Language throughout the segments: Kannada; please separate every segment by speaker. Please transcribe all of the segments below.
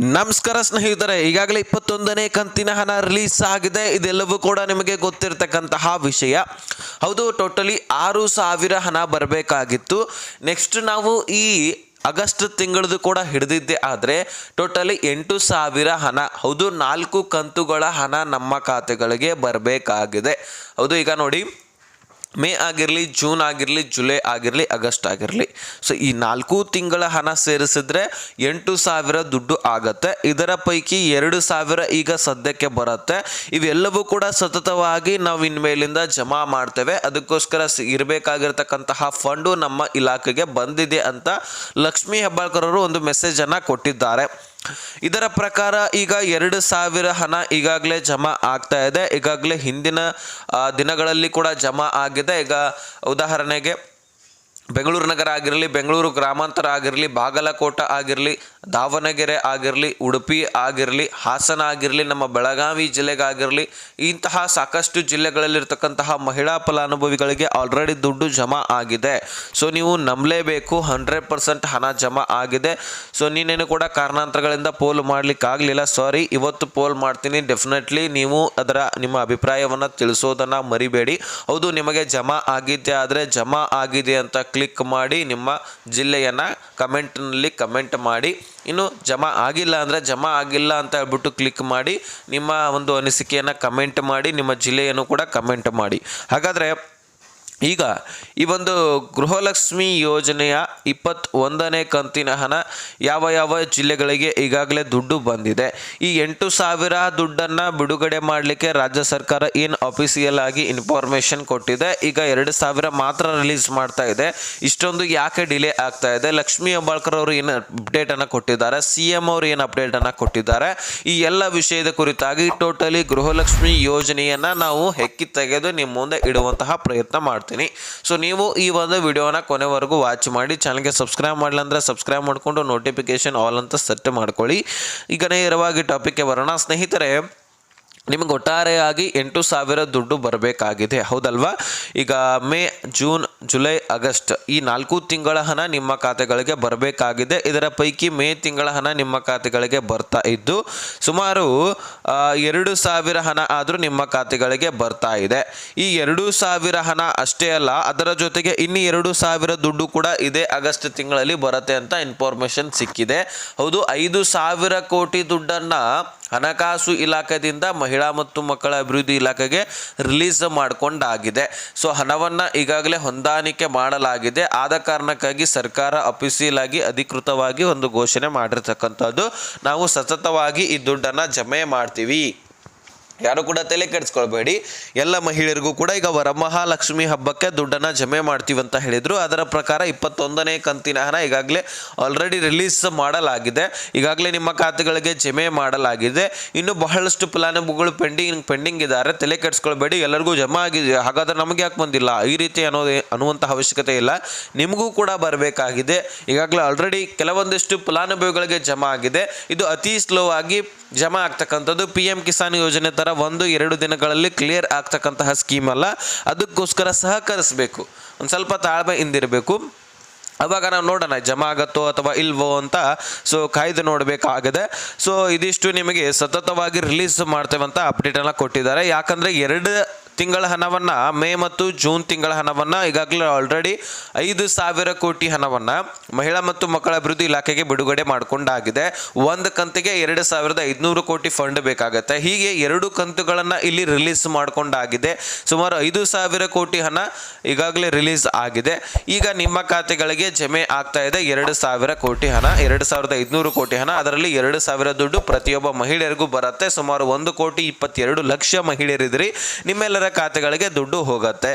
Speaker 1: ನಮಸ್ಕಾರ ಸ್ನೇಹಿತರೆ, ಈಗಾಗಲೇ ಇಪ್ಪತ್ತೊಂದನೇ ಕಂತಿನ ಹಣ ರಿಲೀಸ್ ಆಗಿದೆ. ಇದೆಲ್ಲವೂ ಕೂಡ ನಿಮಗೆ ಗೊತ್ತಿರತಕ್ಕಂತಹ ವಿಷಯ. ಹೌದು ಟೋಟಲಿ ಆರು ಸಾವಿರ ಹಣ ಬರಬೇಕಾಗಿತ್ತು. ನೆಕ್ಸ್ಟ್ ನಾವು ಈ ಆಗಸ್ಟ್ ತಿಂಗಳದು ಕೂಡ ಹಿಡಿದಿದ್ದೆ. ಆದರೆ ಟೋಟಲಿ ಎಂಟು ಸಾವಿರ ಹಣ, ಹೌದು, ನಾಲ್ಕು ಕಂತುಗಳ ಹಣ ನಮ್ಮ ಖಾತೆಗಳಿಗೆ ಬರಬೇಕಾಗಿದೆ. ಹೌದು, ಈಗ ನೋಡಿ. ಮೇ ಆಗಿರಲಿ, ಜೂನ್ ಆಗಿರಲಿ, ಜುಲೈ ಆಗಿರಲಿ, ಆಗಸ್ಟ್ ಆಗಿರಲಿ. ಸೊ ಈ ನಾಲ್ಕು ತಿಂಗಳ ಹಣ ಸೇರಿಸಿದ್ರೆ ಎಂಟು ಸಾವಿರ ದುಡ್ಡು ಆಗತ್ತೆ. ಇದರ ಪೈಕಿ ಎರಡು ಸಾವಿರ ಈಗ ಸದ್ಯಕ್ಕೆ ಬರುತ್ತೆ. ಇವೆಲ್ಲವೂ ಕೂಡ ಸತತವಾಗಿ ನಾವು ಇನ್ಮೇಲಿಂದ ಜಮಾ ಮಾಡ್ತೇವೆ. ಅದಕ್ಕೋಸ್ಕರ ಇರಬೇಕಾಗಿರ್ತಕ್ಕಂತಹ ಫಂಡು ನಮ್ಮ ಇಲಾಖೆಗೆ ಬಂದಿದೆ ಅಂತ ಲಕ್ಷ್ಮೀ ಹೆಬ್ಬಾಳ್ಕರ್ ಅವರು ಒಂದು ಮೆಸೇಜನ್ನು ಕೊಟ್ಟಿದ್ದಾರೆ. ಇದರ ಪ್ರಕಾರ ಈಗ ಎರಡು ಸಾವಿರ ಹಣ ಈಗಾಗಲೇ ಜಮಾ ಆಗ್ತಾ ಇದೆ. ಈಗಾಗಲೇ ಹಿಂದಿನ ದಿನಗಳಲ್ಲಿ ಕೂಡ ಜಮಾ ಆಗಿದೆ. ಈಗ ಉದಾಹರಣೆಗೆ ಬೆಂಗಳೂರು ನಗರ ಆಗಿರಲಿ, ಬೆಂಗಳೂರು ಗ್ರಾಮಾಂತರ ಆಗಿರಲಿ, ಬಾಗಲಕೋಟ ಆಗಿರಲಿ, ದಾವಣಗೆರೆ ಆಗಿರಲಿ, ಉಡುಪಿ ಆಗಿರಲಿ, ಹಾಸನ ಆಗಿರಲಿ, ನಮ್ಮ ಬೆಳಗಾವಿ ಜಿಲ್ಲೆಗಾಗಿರಲಿ, ಇಂತಹ ಸಾಕಷ್ಟು ಜಿಲ್ಲೆಗಳಲ್ಲಿರ್ತಕ್ಕಂತಹ ಮಹಿಳಾ ಫಲಾನುಭವಿಗಳಿಗೆ ಆಲ್ರೆಡಿ ದುಡ್ಡು ಜಮಾ ಆಗಿದೆ. ಸೊ ನೀವು ನಂಬಲೇಬೇಕು ಹಂಡ್ರೆಡ್ ಪರ್ಸೆಂಟ್ ಹಣ ಜಮಾ ಆಗಿದೆ. ಸೊ ನೀನೇನು ಕೂಡ ಕಾರಣಾಂತರಗಳಿಂದ ಪೋಲ್ ಮಾಡ್ಲಿಕ್ಕೆ ಆಗಲಿಲ್ಲ. ಸಾರಿ ಇವತ್ತು ಪೋಲ್ ಮಾಡ್ತೀನಿ. ಡೆಫಿನೆಟ್ಲಿ ನೀವು ಅದರ ನಿಮ್ಮ ಅಭಿಪ್ರಾಯವನ್ನು ತಿಳಿಸೋದನ್ನು ಮರಿಬೇಡಿ. ಹೌದು, ನಿಮಗೆ ಜಮಾ ಆಗಿದೆ, ಆದರೆ ಜಮಾ ಆಗಿದೆ ಅಂತ ಕ್ಲಿಕ್ ಮಾಡಿ ನಿಮ್ಮ ಜಿಲ್ಲೆಯನ್ನು ಕಮೆಂಟ್ನಲ್ಲಿ ಕಮೆಂಟ್ ಮಾಡಿ. ಇನ್ನು ಜಮಾ ಆಗಿಲ್ಲ ಅಂದರೆ ಜಮಾ ಆಗಿಲ್ಲ ಅಂತ ಹೇಳ್ಬಿಟ್ಟು ಕ್ಲಿಕ್ ಮಾಡಿ, ನಿಮ್ಮ ಒಂದು ಅನಿಸಿಕೆಯನ್ನು ಕಮೆಂಟ್ ಮಾಡಿ, ನಿಮ್ಮ ಜಿಲ್ಲೆಯನ್ನು ಕೂಡ ಕಮೆಂಟ್ ಮಾಡಿ. ಹಾಗಾದರೆ ಈಗ ಈ ಒಂದು ಗೃಹಲಕ್ಷ್ಮಿ ಯೋಜನೆಯ ಇಪ್ಪತ್ತೊಂದನೇ ಕಂತಿನ ಹಣ ಯಾವ ಯಾವ ಜಿಲ್ಲೆಗಳಿಗೆ ಈಗಾಗಲೇ ದುಡ್ಡು ಬಂದಿದೆ. ಈ ಎಂಟು ಸಾವಿರ ದುಡ್ಡನ್ನು ಬಿಡುಗಡೆ ಮಾಡಲಿಕ್ಕೆ ರಾಜ್ಯ ಸರ್ಕಾರ ಏನು ಅಫಿಸಿಯಲ್ ಆಗಿ ಇನ್ಫಾರ್ಮೇಷನ್ ಕೊಟ್ಟಿದೆ. ಈಗ ಎರಡು ಸಾವಿರ ಮಾತ್ರ ರಿಲೀಸ್ ಮಾಡ್ತಾ ಇದೆ. ಇಷ್ಟೊಂದು ಯಾಕೆ ಡಿಲೇ ಆಗ್ತಾ ಇದೆ? ಲಕ್ಷ್ಮೀ ಹೆಬ್ಬಾಳ್ಕರ್ ಅವರು ಏನು ಅಪ್ಡೇಟನ್ನು ಕೊಟ್ಟಿದ್ದಾರೆ? ಸಿ ಎಂ ಅವರು ಏನು ಅಪ್ಡೇಟನ್ನು ಕೊಟ್ಟಿದ್ದಾರೆ? ಈ ಎಲ್ಲ ವಿಷಯದ ಕುರಿತಾಗಿ ಟೋಟಲಿ ಗೃಹಲಕ್ಷ್ಮಿ ಯೋಜನೆಯನ್ನು ನಾವು ಹೆಕ್ಕಿ ತೆಗೆದು ನಿಮ್ಮ ಮುಂದೆ ಇಡುವಂತಹ ಪ್ರಯತ್ನ ಮಾಡ್ತೀನಿ. ಸೊ ನೀವು ಈ ಒಂದು ವಿಡಿಯೋನ ಕೊನೆವರೆಗೂ ವಾಚ್ ಮಾಡಿ ಚಾನಲ್ಗೆ ಸಬ್ಸ್ಕ್ರೈಬ್ ಮಾಡಲಿಲ್ಲ ಅಂದರೆ ಸಬ್ಸ್ಕ್ರೈಬ್ ಮಾಡಿಕೊಂಡು ನೋಟಿಫಿಕೇಶನ್ ಆಲ್ ಅಂತ ಸೆಟ್ ಮಾಡ್ಕೊಳ್ಳಿ. ಈಗ ನೇರವಾಗಿ ಟಾಪಿಕ್ಗೆ ಬರೋಣ. ಸ್ನೇಹಿತರೆ ನಿಮಗೆ ಒಟ್ಟಾರೆಯಾಗಿ ಎಂಟು ಸಾವಿರ ದುಡ್ಡು ಬರಬೇಕಾಗಿದೆ. ಹೌದಲ್ವಾ? ಈಗ ಮೇ, ಜೂನ್, ಜುಲೈ, ಆಗಸ್ಟ್ ಈ ನಾಲ್ಕು ತಿಂಗಳ ಹಣ ನಿಮ್ಮ ಖಾತೆಗಳಿಗೆ ಬರಬೇಕಾಗಿದೆ. ಇದರ ಪೈಕಿ ಮೇ ತಿಂಗಳ ಹಣ ನಿಮ್ಮ ಖಾತೆಗಳಿಗೆ ಬರ್ತಾ ಇದ್ದು, ಸುಮಾರು ಎರಡು ಸಾವಿರ ಹಣ ಆದರೂ ನಿಮ್ಮ ಖಾತೆಗಳಿಗೆ ಬರ್ತಾ ಇದೆ. ಈ ಎರಡು ಸಾವಿರ ಹಣ ಅಷ್ಟೇ ಅಲ್ಲ, ಅದರ ಜೊತೆಗೆ ಇನ್ನು ಎರಡು ಸಾವಿರ ದುಡ್ಡು ಕೂಡ ಇದೇ ಆಗಸ್ಟ್ ತಿಂಗಳಲ್ಲಿ ಬರುತ್ತೆ ಅಂತ ಇನ್ಫಾರ್ಮೇಶನ್ ಸಿಕ್ಕಿದೆ. ಹೌದು, ಐದು ಸಾವಿರ ಕೋಟಿ ದುಡ್ಡನ್ನು ಹಣಕಾಸು ಇಲಾಖೆಯಿಂದ ಮಹಿಳಾ ಮತ್ತು ಮಕ್ಕಳ ಅಭಿವೃದ್ಧಿ ಇಲಾಖೆಗೆ ರಿಲೀಸ್ ಮಾಡಿಕೊಂಡಾಗಿದೆ. ಸೊ, ಹಣವನ್ನು ಈಗಾಗಲೇ ಹೊಂದಾಣಿಕೆ ಮಾಡಲಾಗಿದೆ. ಆದ ಕಾರಣಕ್ಕಾಗಿ ಸರ್ಕಾರ ಅಫಿಸಿಯಲ್ ಆಗಿ ಅಧಿಕೃತವಾಗಿ ಒಂದು ಘೋಷಣೆ ಮಾಡಿರ್ತಕ್ಕಂಥದ್ದು. ನಾವು ಸತತವಾಗಿ ಈ ದುಡ್ಡನ್ನು ಜಮೆ ಮಾಡ್ತೀವಿ. ಯಾರು ಕೂಡ ತಲೆ ಕೆಡಿಸ್ಕೊಳ್ಬೇಡಿ. ಎಲ್ಲ ಮಹಿಳೆಯರಿಗೂ ಕೂಡ ಈಗ ವರಮಹಾಲಕ್ಷ್ಮಿ ಹಬ್ಬಕ್ಕೆ ದುಡ್ಡನ್ನು ಜಮೆ ಮಾಡ್ತೀವಿ ಅಂತ ಹೇಳಿದರು. ಅದರ ಪ್ರಕಾರ ಇಪ್ಪತ್ತೊಂದನೇ ಕಂತಿನ ಹಣ ಈಗಾಗಲೇ ಆಲ್ರೆಡಿ ರಿಲೀಸ್ ಮಾಡಲಾಗಿದೆ. ಈಗಾಗಲೇ ನಿಮ್ಮ ಖಾತೆಗಳಿಗೆ ಜಮೆ ಮಾಡಲಾಗಿದೆ. ಇನ್ನು ಬಹಳಷ್ಟು ಫಲಾನುಭವಿಗಳು ಪೆಂಡಿಂಗ್ ಪೆಂಡಿಂಗ್ ಇದ್ದಾರೆ. ತಲೆ ಕೆಡಿಸ್ಕೊಳ್ಬೇಡಿ. ಎಲ್ಲರಿಗೂ ಜಮಾ ಆಗಿದೆ ಹಾಗಾದ್ರೆ ನಮಗೆ ಯಾಕೆ ಬಂದಿಲ್ಲ? ಈ ರೀತಿ ಅನ್ನೋದು ಅನ್ನುವಂಥ ಅವಶ್ಯಕತೆ ಇಲ್ಲ. ನಿಮಗೂ ಕೂಡ ಬರಬೇಕಾಗಿದೆ. ಈಗಾಗಲೇ ಆಲ್ರೆಡಿ ಕೆಲವೊಂದಿಷ್ಟು ಫಲಾನುಭವಿಗಳಿಗೆ ಜಮಾ ಆಗಿದೆ. ಇದು ಅತಿ ಸ್ಲೋ ಆಗಿ ಜಮಾ ಆಗ್ತಕ್ಕಂಥದ್ದು ಪಿ ಎಂ ಕಿಸಾನ್ ಯೋಜನೆ ಥರ ಒಂದು, ಎರಡು ದಿನಗಳಲ್ಲಿ ಕ್ಲಿಯರ್ ಆಗ್ತಕ್ಕಂತಹ ಸ್ಕೀಮ್ ಅಲ್ಲ. ಅದಕ್ಕೋಸ್ಕರ ಸಹಕರಿಸಬೇಕು. ಒಂದು ಸ್ವಲ್ಪ ತಾಳ್ಮೆ ಹಿಂದಿರಬೇಕು ಅವಾಗ ನಾವು ನೋಡೋಣ ಜಮಾ ಆಗತ್ತೋ ಅಥವಾ ಇಲ್ವೋ ಅಂತ. ಸೊ ಕಾಯ್ದು ನೋಡಬೇಕಾಗಿದೆ. ಸೊ ಇದಿಷ್ಟು ನಿಮಗೆ ಸತತವಾಗಿ ರಿಲೀಸ್ ಮಾಡ್ತೇವೆ ಅಂತ ಅಪ್ಡೇಟನ್ನು ಕೊಟ್ಟಿದ್ದಾರೆ. ಯಾಕಂದರೆ ಎರಡು ತಿಂಗಳ ಹಣವನ್ನು, ಮೇ ಮತ್ತು ಜೂನ್ ತಿಂಗಳ ಹಣವನ್ನು, ಈಗಾಗಲೇ ಆಲ್ರೆಡಿ ಐದು ಸಾವಿರ ಕೋಟಿ ಹಣವನ್ನು ಮಹಿಳಾ ಮತ್ತು ಮಕ್ಕಳ ಅಭಿವೃದ್ಧಿ ಇಲಾಖೆಗೆ ಬಿಡುಗಡೆ ಮಾಡಿಕೊಂಡಾಗಿದೆ. ಒಂದು ಕಂತಿಗೆ ಎರಡು ಸಾವಿರದ ಐದುನೂರು ಕೋಟಿ ಫಂಡ್ ಬೇಕಾಗುತ್ತೆ. ಹೀಗೆ ಎರಡು ಕಂತುಗಳನ್ನು ಇಲ್ಲಿ ರಿಲೀಸ್ ಮಾಡಿಕೊಂಡಾಗಿದೆ. ಸುಮಾರು ಐದು ಸಾವಿರ ಕೋಟಿ ಹಣ ಈಗಾಗಲೇ ರಿಲೀಸ್ ಆಗಿದೆ. ಈಗ ನಿಮ್ಮ ಖಾತೆಗಳಿಗೆ ಜಮೆ ಆಗ್ತಾ ಇದೆ ಎರಡು ಸಾವಿರ ಕೋಟಿ ಹಣ. ಎರಡು ಸಾವಿರದ ಐದುನೂರು ಕೋಟಿ ಹಣ. ಅದರಲ್ಲಿ ಎರಡು ಸಾವಿರ ದುಡ್ಡು ಪ್ರತಿಯೊಬ್ಬ ಮಹಿಳೆಯರಿಗೂ ಬರುತ್ತೆ. ಸುಮಾರು ಒಂದು ಕೋಟಿ ಇಪ್ಪತ್ತೆರಡು ಲಕ್ಷ ಮಹಿಳೆಯರಿದ್ರಿ ನಿಮ್ಮೆಲ್ಲರ ಖಾತೆಗಳಿಗೆ ದುಡ್ಡು ಹೋಗುತ್ತೆ.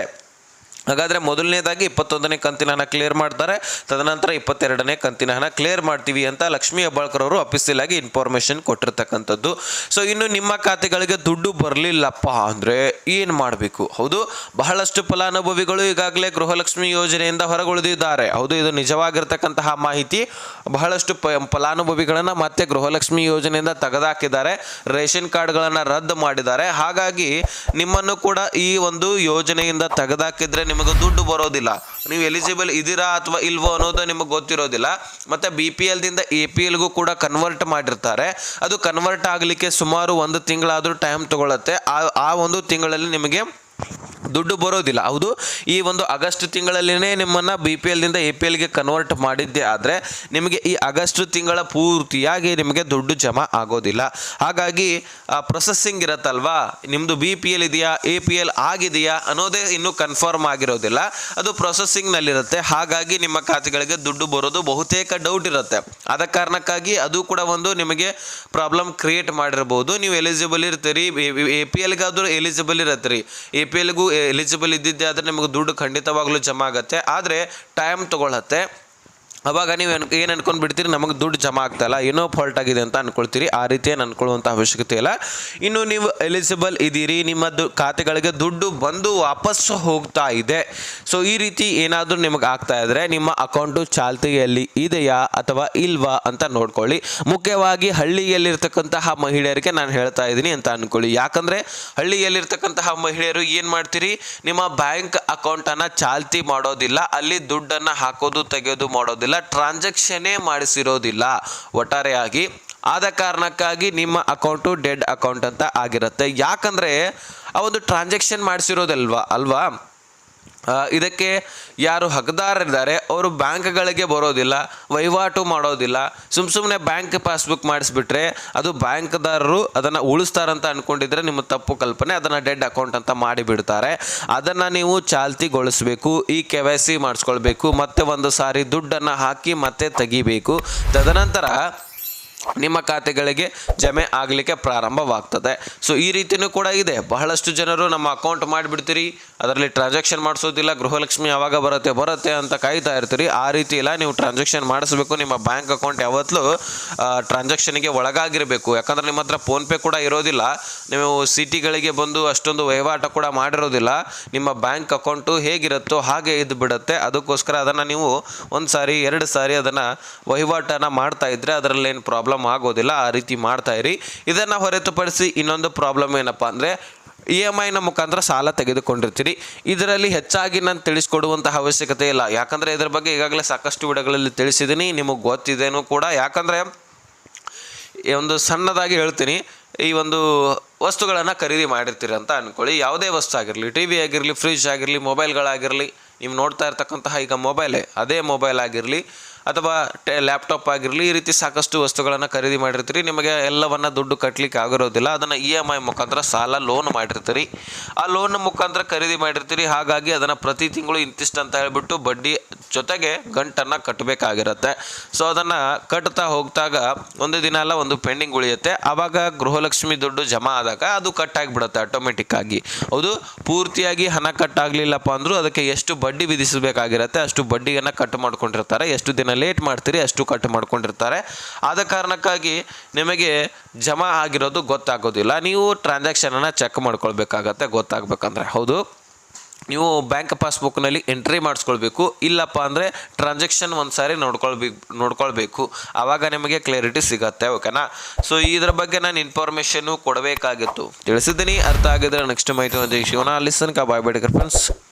Speaker 1: ಹಾಗಾದರೆ ಮೊದಲನೇದಾಗಿ ಇಪ್ಪತ್ತೊಂದನೇ ಕಂತಿನ ಹಣ ಕ್ಲಿಯರ್ ಮಾಡ್ತಾರೆ. ತದನಂತರ ಇಪ್ಪತ್ತೆರಡನೇ ಕಂತಿನ ಹಣ ಕ್ಲಿಯರ್ ಮಾಡ್ತೀವಿ ಅಂತ ಲಕ್ಷ್ಮೀ ಹೆಬ್ಬಾಳ್ಕರ್ ಅವರು ಆಗಿ ಇನ್ಫಾರ್ಮೇಷನ್ ಕೊಟ್ಟಿರ್ತಕ್ಕಂಥದ್ದು. ಸೊ ಇನ್ನು ನಿಮ್ಮ ಖಾತೆಗಳಿಗೆ ದುಡ್ಡು ಬರಲಿಲ್ಲಪ್ಪ ಅಂದರೆ ಏನು ಮಾಡಬೇಕು? ಹೌದು, ಬಹಳಷ್ಟು ಫಲಾನುಭವಿಗಳು ಈಗಾಗಲೇ ಗೃಹಲಕ್ಷ್ಮಿ ಯೋಜನೆಯಿಂದ ಹೊರಗುಳಿದಿದ್ದಾರೆ. ಹೌದು, ಇದು ನಿಜವಾಗಿರ್ತಕ್ಕಂತಹ ಮಾಹಿತಿ. ಬಹಳಷ್ಟು ಫಲಾನುಭವಿಗಳನ್ನು ಮತ್ತೆ ಗೃಹಲಕ್ಷ್ಮಿ ಯೋಜನೆಯಿಂದ ತೆಗೆದಾಕಿದ್ದಾರೆ. ರೇಷನ್ ಕಾರ್ಡ್ಗಳನ್ನು ರದ್ದು ಮಾಡಿದ್ದಾರೆ. ಹಾಗಾಗಿ ನಿಮ್ಮನ್ನು ಕೂಡ ಈ ಒಂದು ಯೋಜನೆಯಿಂದ ತೆಗೆದಾಕಿದ್ರೆ ನಿಮಗೆ ದುಡ್ಡು ಬರೋದಿಲ್ಲ. ನೀವು ಎಲಿಜಿಬಲ್ ಇದ್ದೀರಾ ಅಥವಾ ಇಲ್ವೋ ಅನ್ನೋದು ನಿಮಗೆ ಗೊತ್ತಿರೋದಿಲ್ಲ. ಮತ್ತು ಬಿ ಪಿ ಎಲ್ದಿಂದ ಎ ಪಿ ಎಲ್ಗೂ ಕೂಡ ಕನ್ವರ್ಟ್ ಮಾಡಿರ್ತಾರೆ. ಅದು ಕನ್ವರ್ಟ್ ಆಗಲಿಕ್ಕೆ ಸುಮಾರು ಒಂದು ತಿಂಗಳಾದರೂ ಟೈಮ್ ತೊಗೊಳತ್ತೆ. ಆ ಆ ಒಂದು ತಿಂಗಳಲ್ಲಿ ನಿಮಗೆ ದುಡ್ಡು ಬರೋದಿಲ್ಲ. ಹೌದು, ಈ ಒಂದು ಆಗಸ್ಟ್ ತಿಂಗಳಲ್ಲಿನೇ ನಿಮ್ಮನ್ನು ಬಿ ಪಿ ಎಲ್ನಿಂದ ಎ ಪಿ ಎಲ್ಗೆ ಕನ್ವರ್ಟ್ ಮಾಡಿದ್ದೆ ಆದರೆ ನಿಮಗೆ ಈ ಆಗಸ್ಟ್ ತಿಂಗಳ ಪೂರ್ತಿಯಾಗಿ ನಿಮಗೆ ದುಡ್ಡು ಜಮಾ ಆಗೋದಿಲ್ಲ. ಹಾಗಾಗಿ ಪ್ರೊಸೆಸ್ಸಿಂಗ್ ಇರುತ್ತಲ್ವಾ? ನಿಮ್ಮದು ಬಿ ಪಿ ಎಲ್ ಇದೆಯಾ? ಎ ಪಿ ಎಲ್ ಆಗಿದೆಯಾ? ಅನ್ನೋದೇ ಇನ್ನೂ ಕನ್ಫರ್ಮ್ ಆಗಿರೋದಿಲ್ಲ. ಅದು ಪ್ರೊಸೆಸ್ಸಿಂಗ್ನಲ್ಲಿರುತ್ತೆ ಹಾಗಾಗಿ ನಿಮ್ಮ ಖಾತೆಗಳಿಗೆ ದುಡ್ಡು ಬರೋದು ಬಹುತೇಕ ಡೌಟ್ ಇರುತ್ತೆ. ಆದ ಕಾರಣಕ್ಕಾಗಿ ಅದು ಕೂಡ ಒಂದು ನಿಮಗೆ ಪ್ರಾಬ್ಲಮ್ ಕ್ರಿಯೇಟ್ ಮಾಡಿರ್ಬೋದು. ನೀವು ಎಲಿಜಿಬಲ್ ಇರ್ತೀರಿ. ಎ ಪಿ ಎಲ್ಗಾದರೂ ಎಲಿಜಿಬಲ್ ಇರತ್ತೀರಿ. ಎ ಪಿ ಎಲ್ಗೂ ಎಲಿಜಿಬಲ್ ಇದ್ದಿದ್ದೆ ಆದರೆ ನಿಮಗೆ ದುಡ್ಡು ಖಂಡಿತವಾಗ್ಲೂ ಜಮಾ ಆಗುತ್ತೆ. ಆದರೆ ಟೈಮ್ ತೊಗೊಳತ್ತೆ. ಅವಾಗ ನೀವು ಏನು ಏನು ಅನ್ಕೊಂಡು ಬಿಡ್ತೀರಿ? ನಮಗೆ ದುಡ್ಡು ಜಮಾ ಆಗ್ತಾಯಿಲ್ಲ ಏನೋ ಫಾಲ್ಟ್ ಆಗಿದೆ ಅಂತ ಅಂದ್ಕೊಳ್ತೀರಿ ಆ ರೀತಿ ಏನು ಅನ್ಕೊಳ್ಳುವಂಥ ಅವಶ್ಯಕತೆ ಇಲ್ಲ. ಇನ್ನು ನೀವು ಎಲಿಜಿಬಲ್ ಇದ್ದೀರಿ. ನಿಮ್ಮ ದು ಖಾತೆಗಳಿಗೆ ದುಡ್ಡು ಬಂದು ವಾಪಸ್ಸು ಹೋಗ್ತಾ ಇದೆ. ಸೊ ಈ ರೀತಿ ಏನಾದರೂ ನಿಮಗೆ ಆಗ್ತಾ ಇದ್ದರೆ ನಿಮ್ಮ ಅಕೌಂಟು ಚಾಲ್ತಿಯಲ್ಲಿ ಇದೆಯಾ ಅಥವಾ ಇಲ್ವಾ ಅಂತ ನೋಡ್ಕೊಳ್ಳಿ. ಮುಖ್ಯವಾಗಿ ಹಳ್ಳಿಯಲ್ಲಿರ್ತಕ್ಕಂತಹ ಮಹಿಳೆಯರಿಗೆ ನಾನು ಹೇಳ್ತಾ ಇದ್ದೀನಿ ಅಂತ ಅನ್ಕೊಳ್ಳಿ. ಯಾಕಂದರೆ ಹಳ್ಳಿಯಲ್ಲಿರ್ತಕ್ಕಂತಹ ಮಹಿಳೆಯರು ಏನು ಮಾಡ್ತೀರಿ? ನಿಮ್ಮ ಬ್ಯಾಂಕ್ ಅಕೌಂಟನ್ನು ಚಾಲ್ತಿ ಮಾಡೋದಿಲ್ಲ. ಅಲ್ಲಿ ದುಡ್ಡನ್ನು ಹಾಕೋದು, ತೆಗೆಯೋದು ಮಾಡೋದಿಲ್ಲ. ಟ್ರಾನ್ಸಾಕ್ಷನ್ನೇ ಮಾಡಿಸಿರೋದಿಲ್ಲ. ಒಟ್ಟಾರೆಯಾಗಿ ಆದ ಕಾರಣಕ್ಕಾಗಿ ನಿಮ್ಮ ಅಕೌಂಟು ಡೆಡ್ ಅಕೌಂಟ್ ಅಂತ ಆಗಿರುತ್ತೆ. ಯಾಕಂದರೆ ಆ ಒಂದು ಟ್ರಾನ್ಸಾಕ್ಷನ್ ಮಾಡಿಸಿರೋದಲ್ವಾ, ಅಲ್ವಾ? ಇದಕ್ಕೆ ಯಾರು ಹಕ್ದಾರರಿದ್ದಾರೆ, ಅವರು ಬ್ಯಾಂಕ್ಗಳಿಗೆ ಬರೋದಿಲ್ಲ, ವಹಿವಾಟು ಮಾಡೋದಿಲ್ಲ. ಸುಮ್ಮ ಸುಮ್ಮನೆ ಬ್ಯಾಂಕ್ ಪಾಸ್ಬುಕ್ ಮಾಡಿಸ್ಬಿಟ್ರೆ ಅದು ಬ್ಯಾಂಕ್ದಾರರು ಅದನ್ನು ಉಳಿಸ್ತಾರಂತ ಅಂದ್ಕೊಂಡಿದ್ರೆ ನಿಮ್ಮ ತಪ್ಪು ಕಲ್ಪನೆ, ಅದನ್ನು ಡೆಡ್ ಅಕೌಂಟ್ ಅಂತ ಮಾಡಿಬಿಡ್ತಾರೆ. ಅದನ್ನು ನೀವು ಚಾಲ್ತಿಗೊಳಿಸ್ಬೇಕು, ಈ ಕೆ ವೈ ಸಿ ಮಾಡಿಸ್ಕೊಳ್ಬೇಕು, ಮತ್ತೆ ಒಂದು ಸಾರಿ ದುಡ್ಡನ್ನು ಹಾಕಿ ಮತ್ತೆ ತೆಗಿಬೇಕು. ತದನಂತರ ನಿಮ್ಮ ಖಾತೆಗಳಿಗೆ ಜಮೆ ಆಗಲಿಕ್ಕೆ ಪ್ರಾರಂಭವಾಗ್ತದೆ. ಸೊ ಈ ರೀತಿಯೂ ಕೂಡ ಇದೆ. ಬಹಳಷ್ಟು ಜನರು ನಮ್ಮ ಅಕೌಂಟ್ ಮಾಡಿಬಿಡ್ತೀರಿ, ಅದರಲ್ಲಿ ಟ್ರಾನ್ಸಾಕ್ಷನ್ ಮಾಡಿಸೋದಿಲ್ಲ, ಗೃಹಲಕ್ಷ್ಮಿ ಯಾವಾಗ ಬರುತ್ತೆ ಬರುತ್ತೆ ಅಂತ ಕಾಯ್ತಾ ಇರ್ತೀರಿ. ಆ ರೀತಿ ಇಲ್ಲ ನೀವು ಟ್ರಾನ್ಸಾಕ್ಷನ್ ಮಾಡಿಸ್ಬೇಕು. ನಿಮ್ಮ ಬ್ಯಾಂಕ್ ಅಕೌಂಟ್ ಯಾವತ್ತೂ ಟ್ರಾನ್ಸಾಕ್ಷನ್ಗೆ ಒಳಗಾಗಿರಬೇಕು. ಯಾಕಂದರೆ ನಿಮ್ಮ ಹತ್ರ ಫೋನ್ಪೇ ಕೂಡ ಇರೋದಿಲ್ಲ. ನೀವು ಸಿಟಿಗಳಿಗೆ ಬಂದು ಅಷ್ಟೊಂದು ವಹಿವಾಟು ಕೂಡ ಮಾಡಿರೋದಿಲ್ಲ. ನಿಮ್ಮ ಬ್ಯಾಂಕ್ ಅಕೌಂಟು ಹೇಗಿರುತ್ತೋ ಹಾಗೆ ಇದ್ದು ಬಿಡುತ್ತೆ. ಅದಕ್ಕೋಸ್ಕರ ಅದನ್ನು ನೀವು ಒಂದು ಸಾರಿ ಎರಡು ಸಾರಿ ಅದನ್ನು ವಹಿವಾಟನ್ನು ಮಾಡ್ತಾ ಇದ್ದರೆ ಅದರಲ್ಲಿ ಏನು ಪ್ರಾಬ್ಲಮ್ ಆಗೋದಿಲ್ಲ, ಆ ರೀತಿ ಮಾಡ್ತಾ ಇರಿ. ಇದನ್ನು ಹೊರತುಪಡಿಸಿ ಇನ್ನೊಂದು ಪ್ರಾಬ್ಲಮ್ ಏನಪ್ಪ ಅಂದರೆ ಇ ಎಂ ಐನ ಮುಖಾಂತರ ಸಾಲ ತೆಗೆದುಕೊಂಡಿರ್ತೀರಿ. ಇದರಲ್ಲಿ ಹೆಚ್ಚಾಗಿ ನಾನು ತಿಳಿಸ್ಕೊಡುವಂತಹ ಅವಶ್ಯಕತೆ ಇಲ್ಲ. ಯಾಕಂದರೆ ಇದರ ಬಗ್ಗೆ ಈಗಾಗಲೇ ಸಾಕಷ್ಟು ವಿಡಗಳಲ್ಲಿ ತಿಳಿಸಿದ್ದೀನಿ ನಿಮಗೆ ಗೊತ್ತಿದೇನೂ ಕೂಡ. ಯಾಕಂದರೆ ಒಂದು ಸಣ್ಣದಾಗಿ ಹೇಳ್ತೀನಿ, ಈ ಒಂದು ವಸ್ತುಗಳನ್ನು ಖರೀದಿ ಮಾಡಿರ್ತೀರಿ ಅಂತ ಅಂದ್ಕೊಳ್ಳಿ ಯಾವುದೇ ವಸ್ತು ಆಗಿರಲಿ ಟಿ ವಿ ಆಗಿರಲಿ ಫ್ರಿಜ್ ಆಗಿರಲಿ ಮೊಬೈಲ್ಗಳಾಗಿರಲಿ ನೀವು ನೋಡ್ತಾ ಇರ್ತಕ್ಕಂತಹ ಈಗ ಮೊಬೈಲೇ ಅದೇ ಮೊಬೈಲ್ ಆಗಿರಲಿ ಅಥವಾ ಲ್ಯಾಪ್ಟಾಪ್ ಆಗಿರಲಿ, ಈ ರೀತಿ ಸಾಕಷ್ಟು ವಸ್ತುಗಳನ್ನು ಖರೀದಿ ಮಾಡಿರ್ತೀರಿ. ನಿಮಗೆ ಎಲ್ಲವನ್ನ ದುಡ್ಡು ಕಟ್ಟಲಿಕ್ಕೆ ಆಗಿರೋದಿಲ್ಲ. ಅದನ್ನು ಇ ಎಂ ಐ ಮುಖಾಂತರ ಸಾಲ ಲೋನ್ ಮಾಡಿರ್ತೀರಿ. ಆ ಲೋನ್ ಮುಖಾಂತರ ಖರೀದಿ ಮಾಡಿರ್ತೀರಿ. ಹಾಗಾಗಿ ಅದನ್ನು ಪ್ರತಿ ತಿಂಗಳು ಇಂತಿಷ್ಟು ಅಂತ ಹೇಳ್ಬಿಟ್ಟು ಬಡ್ಡಿ ಜೊತೆಗೆ ಗಂಟನ್ನು ಕಟ್ಟಬೇಕಾಗಿರುತ್ತೆ ಸೊ ಅದನ್ನು ಕಟ್ತಾ ಹೋಗ್ತಾಗ ಒಂದು ದಿನ ಎಲ್ಲ ಒಂದು ಪೆಂಡಿಂಗ್ ಉಳಿಯುತ್ತೆ. ಆವಾಗ ಗೃಹಲಕ್ಷ್ಮಿ ದುಡ್ಡು ಜಮಾ ಆದಾಗ ಅದು ಕಟ್ ಆಗಿಬಿಡುತ್ತೆ ಆಟೋಮೆಟಿಕ್ ಆಗಿ. ಹೌದು, ಪೂರ್ತಿಯಾಗಿ ಹಣ ಕಟ್ ಆಗಲಿಲ್ಲಪ್ಪ ಅಂದರೂ ಅದಕ್ಕೆ ಎಷ್ಟು ಬಡ್ಡಿ ವಿಧಿಸಬೇಕಾಗಿರುತ್ತೆ, ಅಷ್ಟು ಬಡ್ಡಿಯನ್ನು ಕಟ್ ಮಾಡ್ಕೊಂಡಿರ್ತಾರೆ. ಎಷ್ಟು ದಿನ ಲೇಟ್ ಮಾಡ್ತೀರಿ, ಅಷ್ಟು ಕಟ್ ಮಾಡ್ಕೊಂಡಿರ್ತಾರೆ. ಆದ ಕಾರಣಕ್ಕಾಗಿ ನಿಮಗೆ ಜಮಾ ಆಗಿರೋದು ಗೊತ್ತಾಗೋದಿಲ್ಲ. ನೀವು ಟ್ರಾನ್ಸಾಕ್ಷನನ್ನು ಚೆಕ್ ಮಾಡ್ಕೊಳ್ಬೇಕಾಗತ್ತೆ, ಗೊತ್ತಾಗಬೇಕಂದ್ರೆ. ಹೌದು? ನೀವು ಬ್ಯಾಂಕ್ ಪಾಸ್ಬುಕ್ನಲ್ಲಿ ಎಂಟ್ರಿ ಮಾಡಿಸ್ಕೊಳ್ಬೇಕು. ಇಲ್ಲಪ್ಪ ಅಂದರೆ ಟ್ರಾನ್ಸಾಕ್ಷನ್ ಒಂದು ಸಾರಿ ನೋಡ್ಕೊಳ್ಬೇಕು. ನೋಡ್ಕೊಳ್ಬೇಕು ಆವಾಗ ನಿಮಗೆ ಕ್ಲಾರಿಟಿ ಸಿಗತ್ತೆ ಓಕೆನಾ ಸೊ ಇದ್ರ ಬಗ್ಗೆ ನಾನು ಇನ್ಫಾರ್ಮೇಷನ್ನು ಕೊಡಬೇಕಾಗಿತ್ತು. ತಿಳಿಸಿದ್ದೀನಿ. ಅರ್ಥ ಆಗಿದ್ರೆ ನೆಕ್ಸ್ಟ್ ಮಾಹಿತಿ ಶಿವನ ಲಿಸನ್ ಕಾ ಬಾಯ್ ಬೇಡಿಕರ್ ಫ್ರೆಂಡ್ಸ್